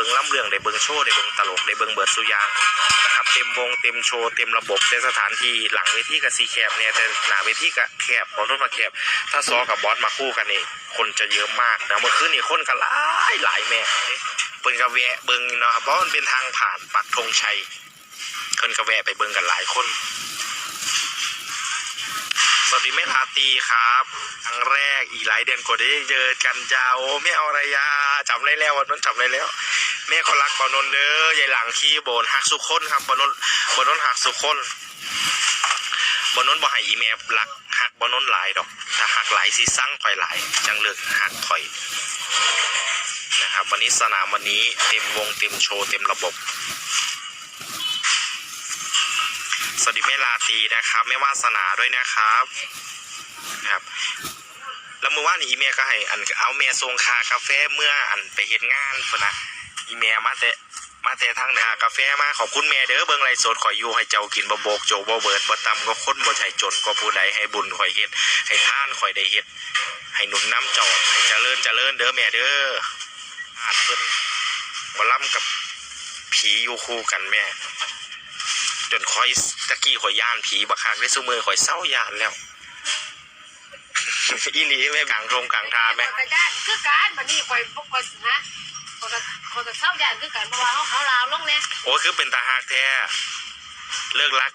บิ้งล่ำเรื่องได้เบิงโชว์ได้เบิงตลกได้เบิงเบิร์ดสุยางนะครับเต็มวงเต็มโชว์เต็มระบบในสถานที่หลังเวทีกับซีแคบเนี่ยแต่หน้าเวทีกับแคบขอโทษมาแคบถ้าซอกับบอสมาคู่กันนี่คนจะเยอะมากนะเมื่อคืนนี่คนกันหลายหลายแม่เปิ้นกะแวะเบิงเนาะครับเพราะมันเป็นทางผ่านปักธงชัยเพิ่นกระแวะไปเบิงกันหลายคน สวัสดีแม่ลาตีครับครั้งแรกอีหลายเดือนกว่าได้เจอกันยาวแม่อารยาจำได้แล้ววันนั้นจำได้แล้ว แม่เขารักบอนนเด้อยายหลังขี้โบนหักสุขคนครับบอนนบอนนหักสุขคนบอนนบ่ให้อีแม่รักหักบอนนหลายดอก ถ้าหักหลายสิสั่งข่อยหลาย จังเลือกหักข่อยนะครับวันนี้สนามวันนี้เต็มวงเต็มโชว์เต็มระบบ สวัสดีแม่ลาตีนะครับแม่วาสนาด้วยนะครับนะครับแล้วเมื่อวานนี้อีเมลก็ให้อันเอาเมลส่งคากาแฟเมื่ออันไปเฮ็ดงานพุ่นนะอีเมลมาแต่มาแต่ทางหนากาแฟมาขอบคุณแม่เด้อเบิ่งไรสดข่อยอยู่ให้เจ้ากินบ่โบกโจบ่เบิดบ่ต่ำก็ค้นบ่ใช่จนก็ผู้ใดให้บุญข่อยเฮ็ดให้ท่านข่อยได้เฮ็ดให้หนุนน้ำเจ้าให้เจริญเจริญเด้อแม่เด้ออาจเพิ่นบ่ล้ำกับผีอยู่คู่กันแม่ จนคอยตะกี้ข่อยย่านผีบักคักได้ซุมือข่อยเศร้าย่านแล้ว อีหลีแม่กลางโรงกลางทาแม่กระยานคือการบัดนี้ข่อยบ่ข่อยนะข่อยก็ข่อยก็เศร้ายานคือกันเพราะว่าเขาเขาลาวลงเนี่ยโอ้ยคือเป็นตาหักแท้เลิกรัก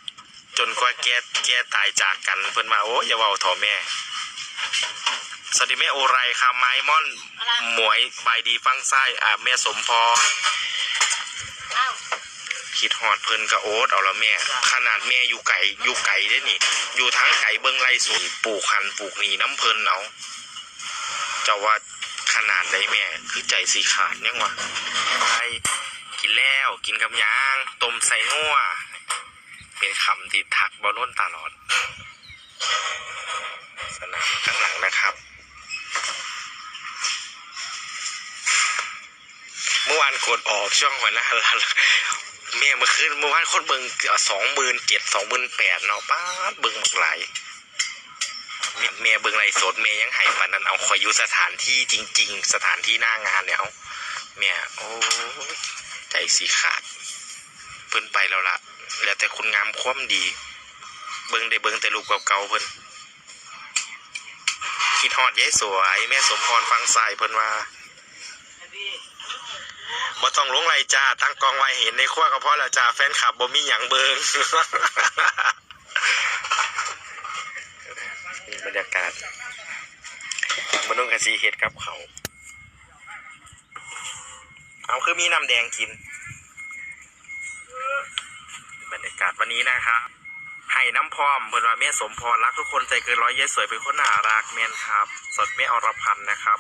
จนกว่าแกแกตายจากกันเพิ่นมาโอ้ยอย่าเว้าถ่อแม่สวัสดีแม่โอไรค่ะไม้ม่อนอะไรหมวยบายดีฟังไส้อ่าแม่สมพรอ้าว คิดฮอดเพิ่นก็โอ๊ตเอาละแม่ ขนาดแม่อยู่ไก่อยู่ไก่ได้นี่ อยู่ทางไก่เบิ่งไรสูปลูกหันปลูกนี่น้ำเพิ่นเอาเจ้าว่าขนาดใดแม่ คือใจสีขาดยังวะไปกินแล้วกินกับหยางต้มใส่งัวเป็นคำที่ทักบอล้นตลอด สนามข้างหลังนะครับเมื่อวานกดออกช่วงหัวหน้าแล้ว แม่เมื่อคืนเมื่อวานคนเบิงสองหมื่นเจ็ดสองหมื่นแปดเนาะป้าเบิงหมดหลายแม่แม่เบิงไรสดแม่ยังหายปานนั้นเอาคอยอยู่สถานที่จริง ๆ สถานที่หน้างานเนี่ยเอาแม่โอ้ยใจสีขาดเพิ่นไปแล้วละแล้วแต่คุณงามความดี เบิงได้เบิงแต่ลูกเก่าๆเพิ่นคิดฮอดยายสวย แม่สมพรฟังสายเพิ่นว่า บ่ต้องลงไรจ้า ตั้งกองไว้เห็นในขั้วก็พอแล้วจ้า แฟนคลับบ่มีหยังเบิงนี่บรรยากาศมนุษย์กะซีเฮ็ดกับเขา เอาคือมีน้ำแดงกิน บรรยากาศวันนี้นะครับให้น้ำพร้อมเพิ่นว่าแม่สมพรรักทุกคนใจเกินร้อยเยสวยเป็นคนน่ารักแม่นครับ สดแม่อรพันธ์นะครับ